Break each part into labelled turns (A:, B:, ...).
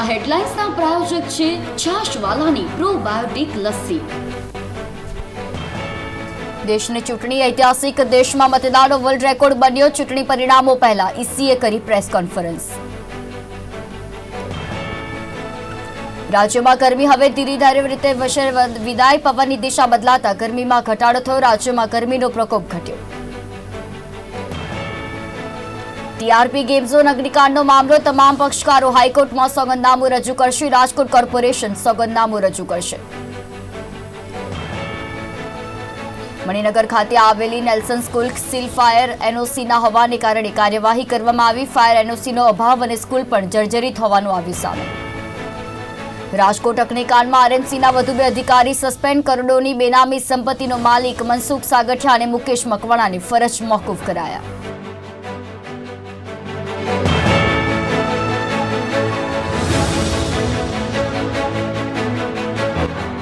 A: આ હેડલાઇન્સના પ્રાયોજક છે છાશવાલાની પ્રોબાયોટિક લસ્સી. દેશની ચૂંટણી ઐતિહાસિક દેશમાં મતદાનનો વર્લ્ડ રેકોર્ડ બન્યો. ચૂંટણી પરિણામો પહેલા ઈસીએ કરી પ્રેસ કોન્ફરન્સ રાજ્યમાં ગરમી હવે ધીરે ધીરે રીતે વિદાય પવનની દિશા બદલાતા ગરમીમાં ઘટાડો થયો. રાજ્યમાં ગરમીનો પ્રકોપ ઘટ્યો. ટીઆરપી ગેમ ઝોન અગ્નિકાંડનો મામલો, તમામ પક્ષકારો હાઈકોર્ટમાં સોગંદનામું રજૂ કરશે, રાજકોટ કોર્પોરેશન સોગંદનામું રજૂ કરશે. મણિનગર ખાતે આવેલી નેલ્સન સ્કૂલ સીલ ફાયર એનઓસીના હોવાને કારણે કાર્યવાહી કરવામાં આવી. ફાયર એનઓસીનો અભાવ અને સ્કૂલ પણ જર્જરિત હોવાનું આવ્યું સામે. રાજકોટ અગ્નિકાંડમાં આરએમસીના વધુ બે અધિકારી સસ્પેન્ડ, કરોડોની બેનામી સંપત્તિનો માલિક મનસુખ સાગઠિયા અને મુકેશ મકવાણાની ફરજ મોકૂફ કરાયા.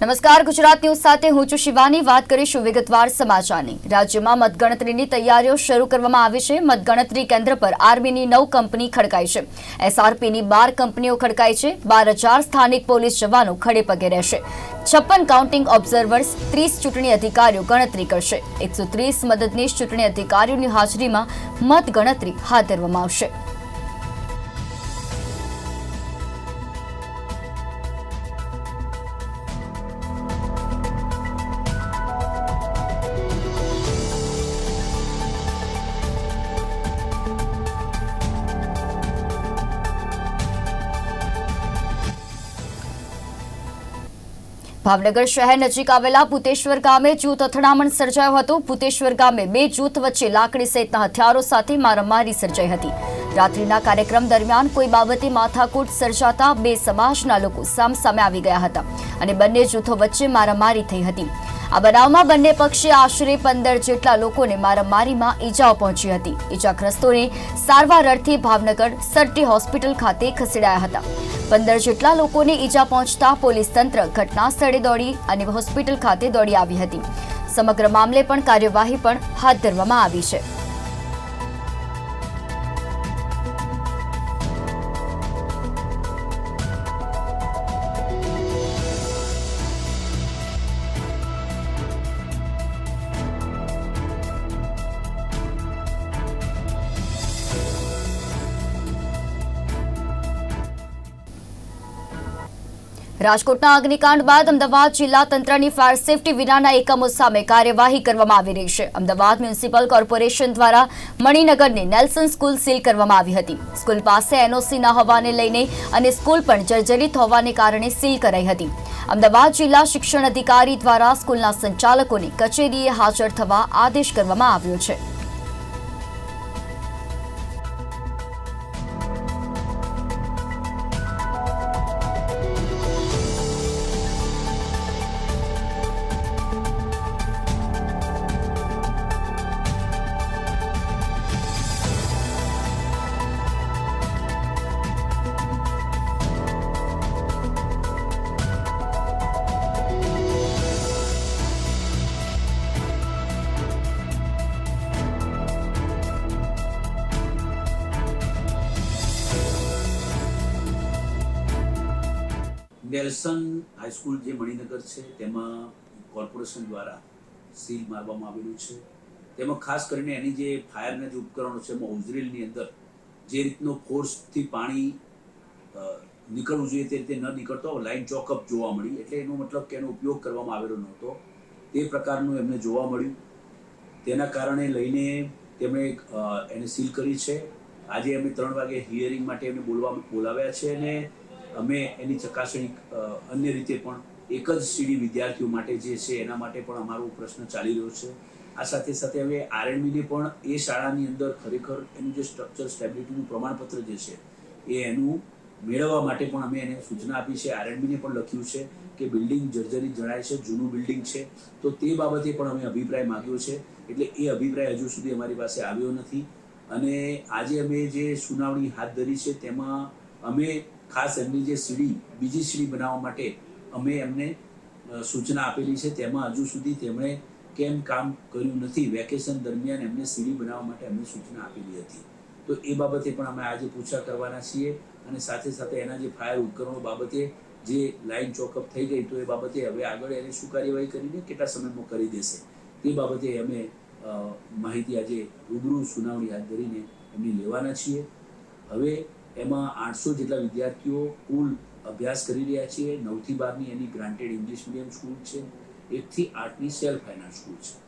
A: નમસ્કાર, ગુજરાત ન્યૂઝ સાથે હું છું શિવાની. વાત કરીશું વિગતવાર સમાચારની. રાજ્યમાં મતગણતરીની તૈયારીઓ શરૂ કરવામાં આવી છે. મતગણતરી કેન્દ્ર પર આર્મીની નવ કંપની ખડકાઈ છે. એસઆરપીની બાર કંપનીઓ ખડકાઈ છે. બાર હજાર સ્થાનિક પોલીસ જવાનો ખડે પગે રહેશે. છપ્પન કાઉન્ટિંગ ઓબ્ઝર્વર્સ, ત્રીસ ચૂંટણી અધિકારીઓ ગણતરી કરશે. એકસો ત્રીસ મદદનીશ ચૂંટણી અધિકારીઓની હાજરીમાં મતગણતરી હાથ ધરવામાં આવશે. ભાવનગર શહેર નજીક આવેલા ભૂતેશ્વર ગામે જૂથ અથડામણ સર્જાયો હતો. ભૂતેશ્વર ગામે બે જૂથ વચ્ચે લાકડી સહિતના હથિયારો સાથે મારામારી સર્જાઈ હતી. રાત્રિના કાર્યક્રમ દરમિયાન કોઈ બાબતે માથાકૂટ સર્જાતા બે સમાજના લોકો સામસામે આવી ગયા હતા અને બંને જૂથો વચ્ચે મારામારી થઈ હતી. આ બનાવમાં બંને પક્ષે આશરે પંદર જેટલા લોકોને મારામારીમાં ઈજાઓ પહોંચી હતી. ઈજાગ્રસ્તોને સારવાર અર્થે ભાવનગર સરટી હોસ્પિટલ ખાતે ખસેડાયા હતા. પંદર જેટલા લોકોને ઈજા પહોંચતા પોલીસ તંત્ર ઘટના સ્થળે દોડી અને હોસ્પિટલ ખાતે દોડી આવી હતી. સમગ્ર મામલે પણ કાર્યવાહી પણ હાથ ધરવામાં આવી છે. રાજકોટના અગ્નિકાંડ બાદ અમદાવાદ જિલ્લા તંત્રની ફાયર સેફટી વિનાના એકમો સામે કાર્યવાહી કરવામાં આવી રહી છે. અમદાવાદ મ્યુનિસિપલ કોર્પોરેશન દ્વારા મણિનગરની નેલ્સન સ્કૂલ સીલ કરવામાં આવી હતી. સ્કૂલ પાસે એનઓસી ન હોવાને લઈને અને સ્કૂલ પણ જર્જરિત હોવાને કારણે સીલ કરાઈ હતી. અમદાવાદ જિલ્લા શિક્ષણ અધિકારી દ્વારા સ્કૂલના સંચાલકોને કચેરીએ હાજર થવા આદેશ કરવામાં આવ્યો છે.
B: નેલ્સન હાઈસ્કૂલ જે મણિનગર છે, તેમાં કોર્પોરેશન દ્વારા સીલ મારવામાં આવેલું છે. તેમાં ખાસ કરીને એની જે ફાયરના જે ઉપકરણો છે, એમાં ઉઝરેલની અંદર જે રીતનો ફોર્સથી પાણી નીકળવું જોઈએ તે રીતે ન નીકળતો, લાઈન ચોકઅપ જોવા મળી. એટલે એનો મતલબ કે એનો ઉપયોગ કરવામાં આવેલો નહોતો. તે પ્રકારનું એમને જોવા મળ્યું. તેના કારણે લઈને તેમણે એને સીલ કરી છે. આજે અમે ત્રણ વાગે હિયરિંગ માટે એમને બોલવા, બોલાવ્યા છે અને અમે એની ચકાસણી અન્ય રીતે પણ એક જ સીડી વિદ્યાર્થીઓ માટે જે છે, એના માટે પણ અમારો પ્રશ્ન ચાલી રહ્યો છે. આ સાથે સાથે હવે આરએનબીને પણ એ શાળાની અંદર ખરેખર એનું જે સ્ટ્રક્ચર સ્ટેબિલિટીનું પ્રમાણપત્ર જે છે, એ એનું મેળવવા માટે પણ અમે એને સૂચના આપી છે. આરએનબીને પણ લખ્યું છે કે બિલ્ડિંગ જર્જરી જણાય છે, જૂનું બિલ્ડિંગ છે. તો તે બાબતે પણ અમે અભિપ્રાય માંગ્યો છે. એટલે એ અભિપ્રાય હજુ સુધી અમારી પાસે આવ્યો નથી. અને આજે અમે જે સુનાવણી હાથ ધરી છે, તેમાં અમે ખાસ એમની જે સીડી, બીજી સીડી બનાવવા માટે અમે એમને સૂચના આપેલી છે. તેમાં હજુ સુધી તેમણે કેમ કામ કર્યું નથી, વેકેશન દરમિયાન એમને સીડી બનાવવા માટે અમને સૂચના આપેલી હતી. તો એ બાબતે પણ અમે આજે પૂછા કરવાના છીએ અને સાથે સાથે એના જે ફાયર ઉપકરણો બાબતે જે લાઈન ચોકઅપ થઈ ગઈ, તો એ બાબતે હવે આગળ એને શું કાર્યવાહી કરીને કેટલા સમયમાં કરી દેશે, તે બાબતે અમે માહિતી આજે રૂબરૂ સુનાવણી હાથ ધરીને એમની લેવાના છીએ. હવે એમાં આઠસો જેટલા વિદ્યાર્થીઓ કુલ અભ્યાસ કરી રહ્યા છે. નવથી બારની એની ગ્રાન્ટેડ ઇંગ્લિશ મીડિયમ સ્કૂલ છે. એકથી આઠની સેલ્ફ ફાઇનાન્સ સ્કૂલ છે.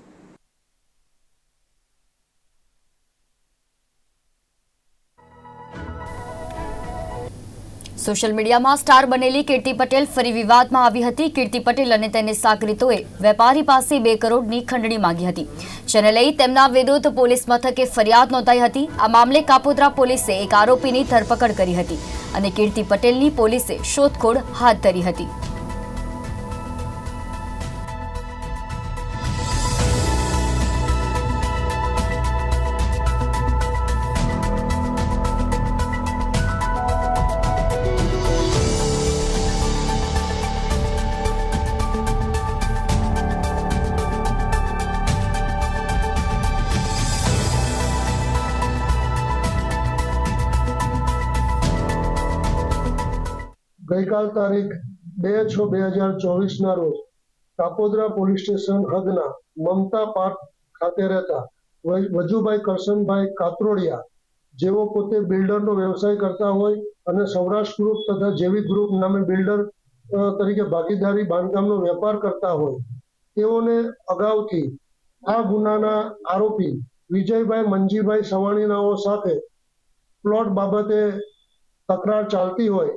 A: સોશિયલ મીડિયામાં સ્ટાર બનેલી કીર્તિ પટેલ ફરી વિવાદમાં આવી હતી. કીર્તિ પટેલ અને તેને સાગરીતોએ વેપારી પાસે બે કરોડની ખંડણી માંગી હતી. જેને લઈ તેમના વિરુદ્ધ પોલીસ મથકે ફરિયાદ નોંધાઈ હતી. આ મામલે કાપોદ્રા પોલીસે એક આરોપીની ધરપકડ કરી હતી અને કીર્તિ પટેલની પોલીસે શોધખોળ હાથ ધરી હતી.
C: ગઈકાલ તારીખ બે છ બે હજાર ચોવીસના રોજ કાપોદરા પોલીસ સ્ટેશન હદના મમતા પાર્ક ખાતે રહેતા વજુભાઈ કરશનભાઈ કાતરોડિયા, જેઓ પોતે બિલ્ડરનો વ્યવસાય કરતા હોય અને સૌરાષ્ટ્ર ગ્રુપ તથા જેવી ગ્રુપ નામે બિલ્ડર તરીકે ભાગીદારી બાંધકામનો વેપાર કરતા હોય, તેઓને અગાઉથી આ ગુનાના આરોપી વિજયભાઈ મંજીભાઈ સવાણીનાઓ સાથે પ્લોટ બાબતે તકરાર ચાલતી હોય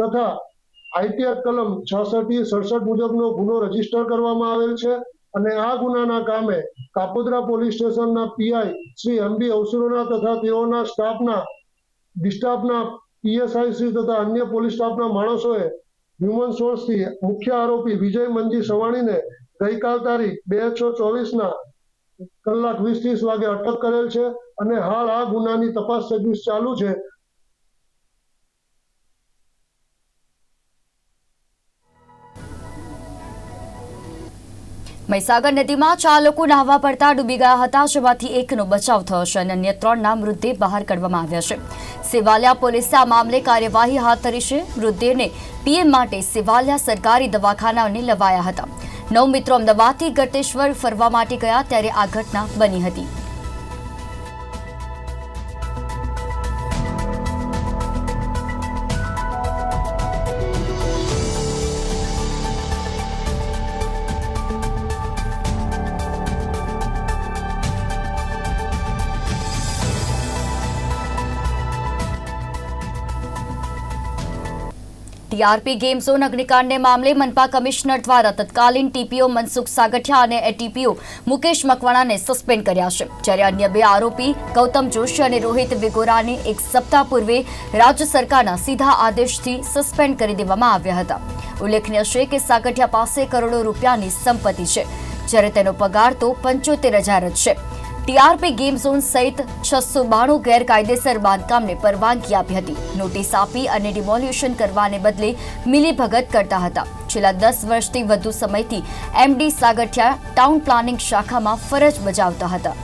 C: તથા આઈટીઆર કલમ છાસઠ સડસઠ મુજબનો ગુનો રજિસ્ટર કરવામાં આવેલ છે અને આ ગુનાના કામે કાપોદ્રા પોલીસ સ્ટેશનના પીઆઈ શ્રી એમ બી અવસરોના તથા તેઓના સ્ટાફના, ડિસ્ટાફના પીએસઆઈ શ્રી તથા અન્ય પોલીસ સ્ટાફના માણસોએ હ્યુમન સોર્સથી મુખ્ય આરોપી વિજય મંજી સવાણીને ગઈકાલ તારીખ બે છ ચોવીસના કલાક વીસ ત્રીસ વાગે અટક કરેલ છે અને હાલ આ ગુનાની તપાસ સર્વિસ ચાલુ છે
A: મહીસાગર નદીમાં ચાર લોકો નાહવા પડતા ડૂબી ગયા હતા, જેમાંથી એકનો બચાવ થયો છે અને અન્ય ત્રણના મૃતદેહ બહાર કાઢવામાં આવ્યા છે. સેવાલિયા પોલીસે આ મામલે કાર્યવાહી હાથ ધરી છે. મૃતદેહને પીએમ માટે સેવાલિયા સરકારી દવાખાનાને લવાયા હતા. નવ મિત્રો અમદાવાદથી ગટેશ્વર ફરવા માટે ગયા, ત્યારે આ ઘટના બની હતી. ટીઆરપી ગેમ ઝોન અગ્નિકાંડને મામલે મનપા કમિશનર દ્વારા તત્કાલીન ટીપીઓ મનસુખ સાગઠિયા અને એટીપીઓ મુકેશ મકવાણાને સસ્પેન્ડ કર્યા છે. જ્યારે અન્ય બે આરોપી, ગૌતમ જોશી અને રોહિત વિગોરાને એક સપ્તાહ પૂર્વે રાજ્ય સરકારના સીધા આદેશથી સસ્પેન્ડ કરી દેવામાં આવ્યા હતા. ઉલ્લેખનીય છે કે સાગઠિયા પાસે કરોડો રૂપિયાની સંપત્તિ છે. જ્યારે તેનો પગાર તો પંચોતેર હજાર જ છે. ટીઆરપી ગેમ ઝોન સહિત છસો બાણું ગેરકાયદેસર બાંધકામને પરવાનગી આપી હતી. નોટિસ આપી અને ડિમોલ્યુશન કરવાને બદલે મિલીભગત કરતા હતા. છેલ્લા દસ વર્ષથી વધુ સમયથી એમડી સાગઠિયા ટાઉન પ્લાનિંગ શાખામાં ફરજ બજાવતા હતા.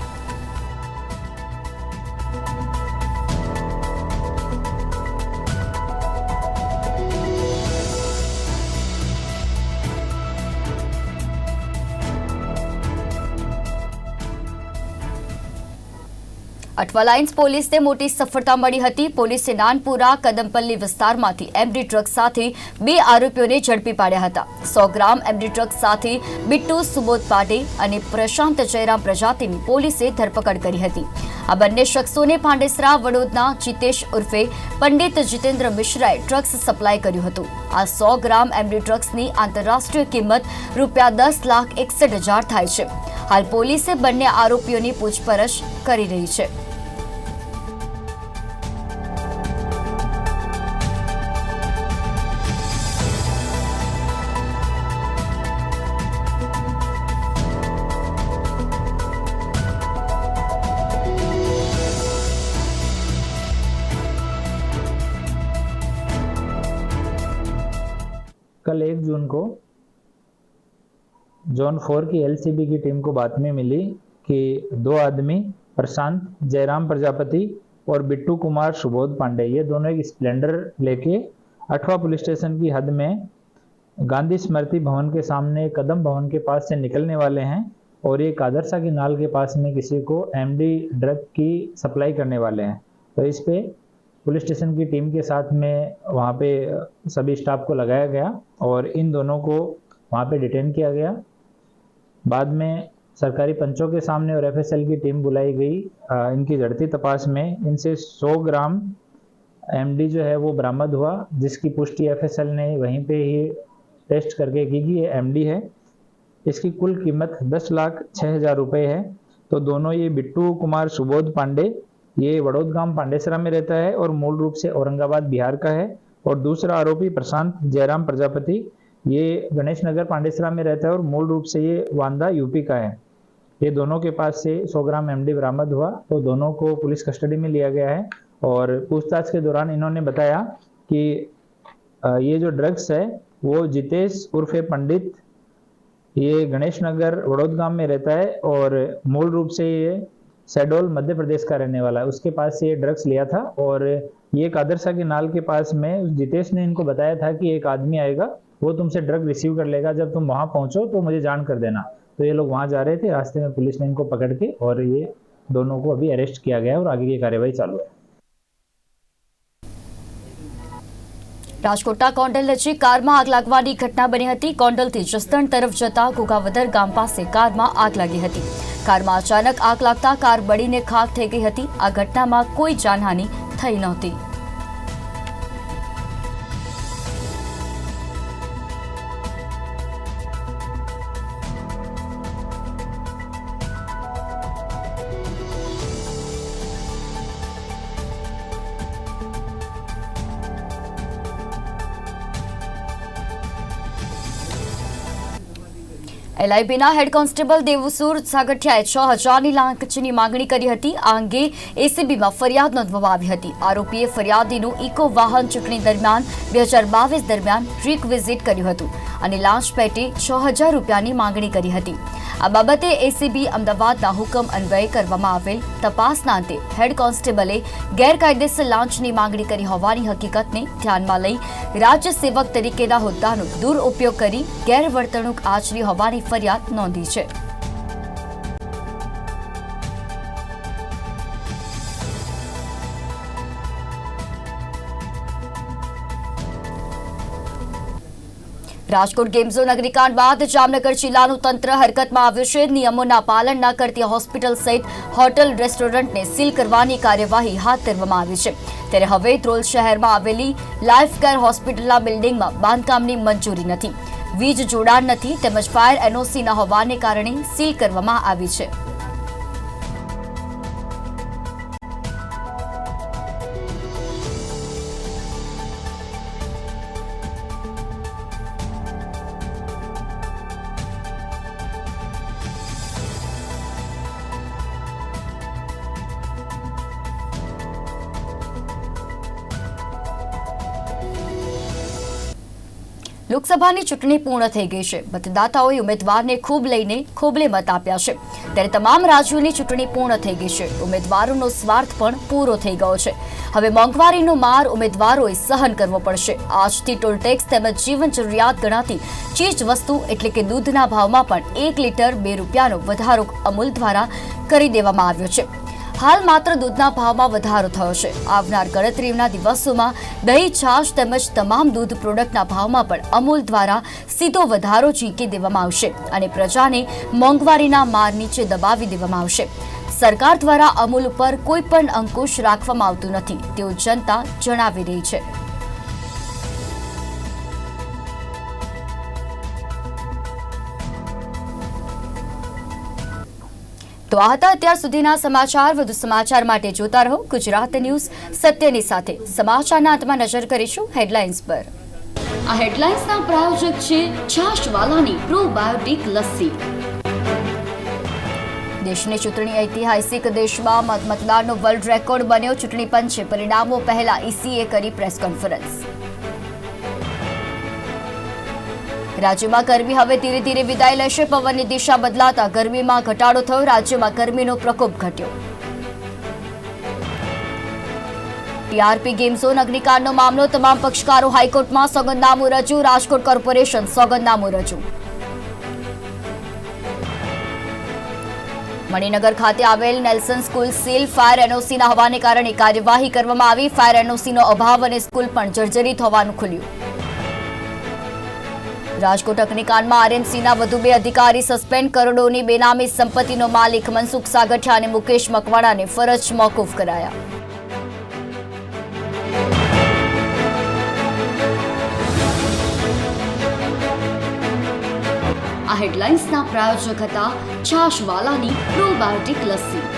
A: અઠવા લાઇન્સ પોલીસને મોટી સફળતા મળી હતી. પોલીસે નાનપુરા, કદમપલ્લી વિસ્તારમાંથી એમડી ટ્રક સાથે બે આરોપીઓને ઝડપી પાડ્યા હતા. સો ગ્રામ એમડી ટ્રક સાથે બિટ્ટુ, સુબોધ પાટે અને પ્રશાંત જયરામ પ્રજાતિની પોલીસે ધરપકડ કરી હતી. આ બંને શખ્સોને પાંડેસરા, વડોદના જીતેશ ઉર્ફે પંડિત જીતેન્દ્ર મિશ્રાએ ડ્રગ્સ સપ્લાય કર્યું હતું. આ સો ગ્રામ એમડી ડ્રગ્સની આંતરરાષ્ટ્રીય કિંમત રૂપિયા દસ લાખ એકસઠ હજાર થાય છે. હાલ પોલીસે બંને આરોપીઓની પૂછપરછ કરી રહી છે.
D: जोन फोर की एलसीबी की टीम को बात में मिली कि दो आदमी, प्रशांत, जयराम प्रजापति और बिट्टू कुमार सुबोध पांडे, ये दोनों एक स्प्लेंडर लेके अठवा पुलिस स्टेशन की हद में गांधी स्मृति भवन के सामने कदम भवन के पास से निकलने वाले हैं और ये कादरसा की नाल के पास में किसी को एमडी ड्रग की सप्लाई करने वाले हैं। तो इस पे पुलिस स्टेशन की टीम के साथ में वहाँ पे सभी स्टाफ को लगाया गया और इन दोनों को वहाँ पे डिटेन किया गया। बाद में सरकारी पंचों के सामने और एफएसएल की टीम बुलाई गई। इनकी जड़ती तपास में इनसे 100 ग्राम एमडी जो है वो बरामद हुआ, जिसकी पुष्टि एफएसएल ने वहीं पे ही टेस्ट करके की कि ये एमडी है। इसकी कुल कीमत दस लाख छः हज़ार रुपये है। तो दोनों ये बिट्टू कुमार सुबोध पांडे, ये वडोद गाँव पांडेसरा में रहता है और मूल रूप से औरंगाबाद बिहार का है। और दूसरा आरोपी प्रशांत जयराम प्रजापति ये गणेश नगर पांडेसरा में रहता है और मूल रूप से ये वांदा यूपी का है। ये दोनों के पास से 100 ग्राम एमडी बरामद हुआ तो दोनों को पुलिस कस्टडी में लिया गया है और पूछताछ के दौरान इन्होंने बताया कि ये जो ड्रग्स है, वो जितेश उर्फे पंडित, ये गणेश नगर वडोद गाँव में रहता है और मूल रूप से ये सैडोल मध्य प्रदेश का रहने वाला है। उसके पास से ये ड्रग्स लिया था और ये कादरसा के नाल के पास में जितेश ने इनको बताया था कि एक आदमी आएगा वो तुमसे ड्रग रिसीव कर लेगा जब तुम वहां पहुंचो तो मुझे जान कर देना तो ये लोग वहां जा रहे थे रास्ते में पुलिस ने इनको पकड़ के और ये दोनों को अभी अरेस्ट किया गया है और आगे की कार्यवाही चालू है
A: રાજકોટના કોંડલ નજીક કારમાં આગ લાગવાની ઘટના બની હતી કોંડલથી જસદણ તરફ જતા ઘોઘાવદર ગામ પાસે કારમાં આગ લાગી હતી કારમાં અચાનક આગ લાગતા કાર બળીને ખાક થઈ ગઈ હતી આ ઘટનામાં કોઈ જાનહાનિ થઈ નહોતી એલઆઈબીના હેડ કોન્સ્ટેબલ દેવુસુર સાગઠિયાએ છ હજારની લાંચની માંગણી કરી હતી. આ અંગે એસીબીમાં ફરિયાદ નોંધવામાં આવી હતી. આરોપીએ ફરિયાદીનું ઇકો વાહન ચૂંટણી દરમિયાન, બે હજાર બાવીસ દરમિયાન રિકવિઝિટ કર્યું હતું અને લાંચ પેટે છ હજાર રૂપિયાની માંગણી કરી હતી. આ બાબતે એસીબી અમદાવાદના હુકમ અન્વયે કરવામાં આવેલ તપાસના અંતે હેડ કોન્સ્ટેબલે ગેરકાયદેસર લાંચની માંગણી કરી હોવાની હકીકતને ધ્યાનમાં લઈ રાજ્ય સેવક તરીકેના હોદ્દાનો દુરુપયોગ કરી ગેરવર્તણૂક આચરી હોવાની ફરિયાદ નોંધી છે. રાજકોટ ગેમ અગ્નિકાંડ બાદ જામનગર જિલ્લાનું તંત્ર હરકતમાં આવ્યું છે. નિયમોના પાલન ન કરતી હોસ્પિટલ સહિત હોટલ રેસ્ટોરન્ટને સીલ કરવાની કાર્યવાહી હાથ ધરવામાં આવી છે. ત્યારે હવે ધ્રોલ શહેરમાં આવેલી લાઈફ કેર હોસ્પિટલના બિલ્ડિંગમાં બાંધકામની મંજૂરી નથી. વીજ જોડાણ નથી તેમજ ફાયર એનઓસી ન હોવાને કારણે સીલ કરવામાં આવી છે. લોકસભાની ચૂંટણી પૂર્ણ થઈ ગઈ છે. મતદાતાઓએ ઉમેદવારને ખૂબ લઈને ખોબલે મત આપ્યા છે. ત્યારે તમામ રાજ્યોની ચૂંટણી પૂર્ણ થઈ ગઈ છે. ઉમેદવારોનો સ્વાર્થ પણ પૂરો થઈ ગયો છે. હવે મોંઘવારીનો માર ઉમેદવારોએ સહન કરવો પડશે. આજથી ટોલ ટેક્સ તેમજ જીવન જરૂરિયાત ગણાતી ચીજ વસ્તુ એટલે કે દૂધના ભાવમાં પણ એક લીટર બે રૂપિયાનો વધારો અમૂલ દ્વારા કરી દેવામાં આવ્યો છે. હાલ માત્ર દૂધના ભાવમાં વધારો થયો છે. આવનાર ગણતરીના દિવસોમાં દહીં, છાશ તેમજ તમામ દૂધ પ્રોડક્ટના ભાવમાં પણ અમૂલ દ્વારા સીધો વધારો ઝીંકી દેવામાં આવશે અને પ્રજાને મોંઘવારીના માર નીચે દબાવી દેવામાં આવશે. સરકાર દ્વારા અમૂલ ઉપર કોઈ પણ અંકુશ રાખવામાં આવતું નથી, તેવું જનતા જણાવી રહી છે. તો આ હતા અત્યાર સુધીના સમાચાર. વધુ સમાચાર માટે જોતા રહો ગુજરાત ન્યૂઝ સત્યની સાથે. સમાચારના અંતમાં નજર કરીશું હેડલાઇન્સ પર. આ હેડલાઇન્સના પ્રાયોજક છે છાશવાલાની પ્રોબાયોટિક લસ્સી. દેશની ચૂંટણી ઐતિહાસિક દેશમાં મતદારનો વર્લ્ડ રેકોર્ડ બન્યો. ચૂંટણી પંચે પરિણામો પહેલા ઈસીએ કરી પ્રેસ કોન્ફરન્સ રાજ્યમાં ગરમી હવે ધીરે ધીરે વિદાય લેશે. પવનની દિશા બદલાતા ગરમીમાં ઘટાડો થયો. રાજ્યમાં ગરમીનો પ્રકોપ ઘટ્યો. ટીઆરપી ગેમ ઝોન અગ્નિકાંડનો મામલો. તમામ પક્ષકારો હાઈકોર્ટમાં સોગંદનામું રજૂ. રાજકોટ કોર્પોરેશન સોગંદનામું રજૂ. મણિનગર ખાતે આવેલ નેલ્સન સ્કૂલ સીલ ફાયર એનઓસીના હોવાને કારણે કાર્યવાહી કરવામાં આવી. ફાયર એનઓસીનો અભાવ અને સ્કૂલ પણ જર્જરિત હોવાનું ખુલ્યું. રાજકોટ અગ્નિકાંડમાં આરએમસીના વધુ બે અધિકારી સસ્પેન્ડ, કરોડોની બેનામી સંપત્તિનો માલિક મનસુખ સાગઠિયા અને મુકેશ મકવાણાને ફરજ મોકૂફ કરાયા. આ હેડલાઇન્સના પ્રાયોજક હતા છાશવાલાની પ્રોબાયોટિક લસ્સી.